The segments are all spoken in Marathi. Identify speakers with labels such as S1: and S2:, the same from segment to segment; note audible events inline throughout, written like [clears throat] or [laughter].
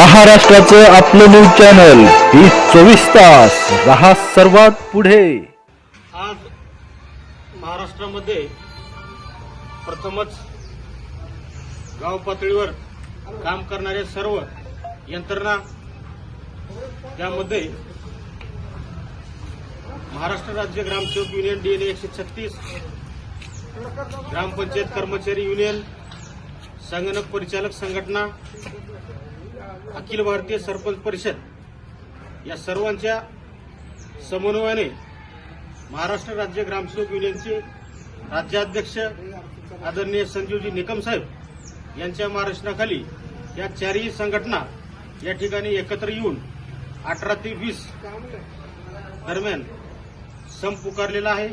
S1: महाराष्ट्राचं आपलं न्यूज चॅनल ही चोवीस तास. रहा सर्वात पुढे.
S2: आज महाराष्ट्रामध्ये प्रथमच गाव पातळीवर काम करणाऱ्या सर्व यंत्रणा त्यामध्ये महाराष्ट्र राज्य ग्रामसेवक युनियन डीएनए एकशे छत्तीस ग्रामपंचायत कर्मचारी युनियन संगणक परिचालक संघटना अखिल भारतीय सरपंच परिषद या सर्वांच्या समन्वयाने महाराष्ट्र राज्य ग्रामसेवक युनियनचे राज्याध्यक्ष आदरणीय संजीवजी निकम साहेब यांच्या मार्गदर्शनाखाली या चारही संघटना या ठिकाणी एकत्र येऊन अठरा ते वीस दरम्यान संप पुकारलेला आहे.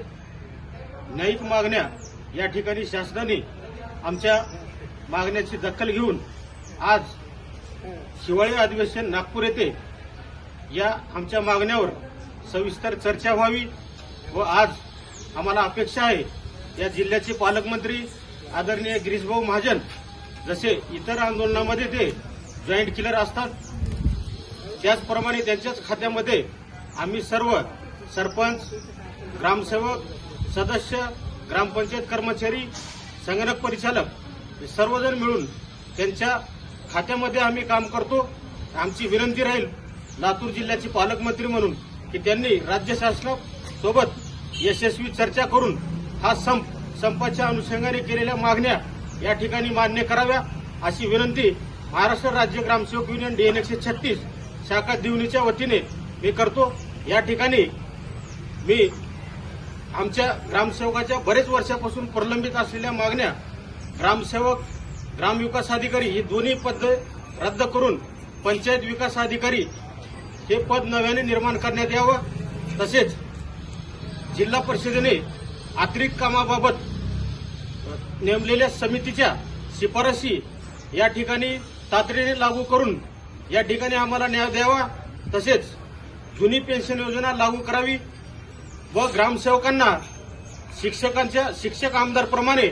S2: न्यायिक मागण्या या ठिकाणी शासनाने आमच्या मागण्याची दखल घेऊन आज हिवाळी अधिवेशन नागपूर येथे या आमच्या मागण्यावर सविस्तर चर्चा व्हावी व आज आम्हाला अपेक्षा आहे. या जिल्ह्याचे पालकमंत्री आदरणीय गिरीशभाऊ महाजन जसे इतर आंदोलनामध्ये ते जॉईंट किलर असतात त्याचप्रमाणे त्यांच्याच खात्यामध्ये आम्ही सर्व सरपंच ग्रामसेवक सदस्य ग्रामपंचायत कर्मचारी संगणक परिचालक सर्वजण मिळून त्यांच्या खात्यामध्ये आम्ही काम करतो. आमची विनंती राहील लातूर जिल्ह्याचे पालकमंत्री म्हणून की त्यांनी राज्य शासनासोबत यशस्वी चर्चा करून हा संप संपाच्या अनुषंगाने केलेल्या मागण्या या ठिकाणी मान्य कराव्या अशी विनंती महाराष्ट्र राज्य ग्रामसेवक युनियन डीएन एकशे छत्तीस शाखा दिवणीच्या वतीने मी करतो. या ठिकाणी मी आमच्या ग्रामसेवकाच्या बरेच वर्षापासून प्रलंबित असलेल्या मागण्या ग्रामसेवक ग्रामविकास अधिकारी ही दोन्ही पद रद्द करून पंचायत विकास अधिकारी हे पद नव्याने निर्माण करण्यात यावं. तसेच जिल्हा परिषदेने अतिरिक्त कामाबाबत नेमलेल्या समितीच्या शिफारसी या ठिकाणी तातडीने लागू करून या ठिकाणी आम्हाला न्याय द्यावा. तसेच जुनी पेन्शन योजना लागू करावी व ग्रामसेवकांना शिक्षकांच्या शिक्षक आमदारप्रमाणे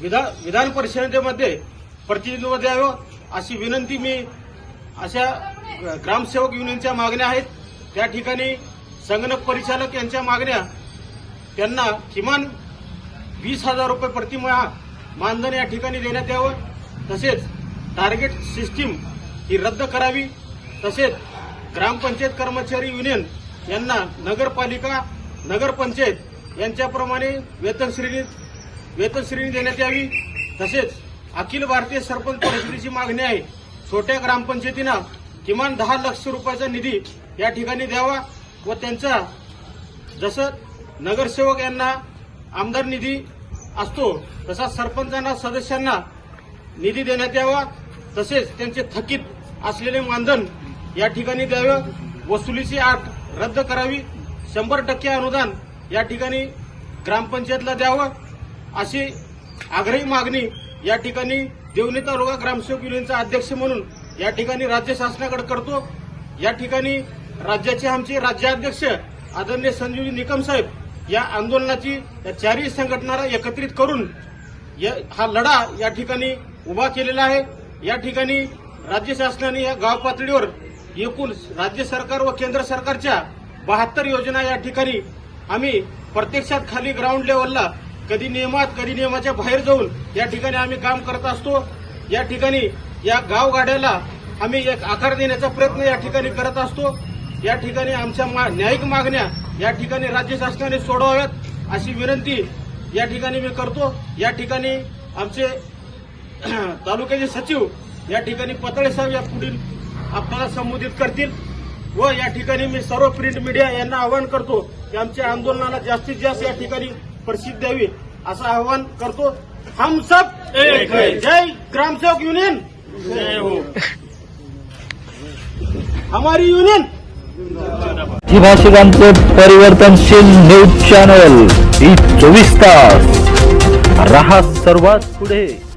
S2: विधान विधान परिषदेमध्ये प्रतिनिधित्व द्यावं अशी विनंती मी अशा ग्रामसेवक युनियनच्या मागण्या आहेत. त्या ठिकाणी संगणक परिचालक यांच्या मागण्या त्यांना किमान वीस हजार रुपये प्रतिमहा मानधन या ठिकाणी देण्यात यावं. तसेच टार्गेट सिस्टीम ही रद्द करावी. तसेच ग्रामपंचायत कर्मचारी युनियन यांना नगरपालिका नगरपंचायत यांच्याप्रमाणे वेतन श्रेणीत वेतन श्रेणी देण्यात यावी. तसेच अखिल भारतीय सरपंच परिषदेची मागणी आहे छोट्या ग्रामपंचायतींना किमान दहा लक्ष रुपयाचा निधी या ठिकाणी द्यावा व त्यांचा जसं नगरसेवक यांना आमदार निधी असतो तसा सरपंचांना सदस्यांना निधी देण्यात यावा. तसेच त्यांचे थकीत असलेले मानधन या ठिकाणी द्यावं. वसुलीची आठ रद्द करावी. शंभर टक्के अनुदान या ठिकाणी ग्रामपंचायतला द्यावं. अशी आग्रही मागणी या ठिकाणी देवणी तालुका ग्रामसेवक युनियनचा अध्यक्ष म्हणून या ठिकाणी राज्य शासनाकडे करतो. या ठिकाणी राज्याचे आमचे राज्याध्यक्ष आदरणीय संजीवजी निकम साहेब या आंदोलनाची या चारही संघटनाला एकत्रित करून हा लढा या ठिकाणी उभा केलेला आहे. या ठिकाणी राज्य शासनाने या गाव पातळीवर एकूण राज्य सरकार व केंद्र सरकारच्या बहात्तर योजना या ठिकाणी आम्ही प्रत्यक्षात खाली ग्राउंड लेवलला कधी नियमात कधी नियमाच्या बाहेर जाऊन या ठिकाणी आम्ही काम करत असतो. या ठिकाणी या गावगाड्याला आम्ही एक आकार देण्याचा प्रयत्न या ठिकाणी करत असतो. या ठिकाणी आमच्या मा- न्यायिक मागण्या या ठिकाणी राज्य शासनाने सोडवाव्यात अशी विनंती या ठिकाणी मी करतो. या ठिकाणी आमचे [clears throat] तालुक्याचे सचिव या ठिकाणी पतळे साहेब या पुढील आपल्याला संबोधित करतील व या ठिकाणी मी सर्व प्रिंट मीडिया यांना आवाहन करतो की आमच्या आंदोलनाला जास्तीत जास्त या ठिकाणी प्रसिद्धी द्यावी. असं आवाहन करतो. हम सब
S3: एक है.
S2: जय ग्रामसेवक युनियन.
S3: जय हो.
S2: हमारी युनियन.
S1: भाषिकांचं परिवर्तनशील न्यूज चॅनल ही चोवीस तास. रहा सर्वात पुढे.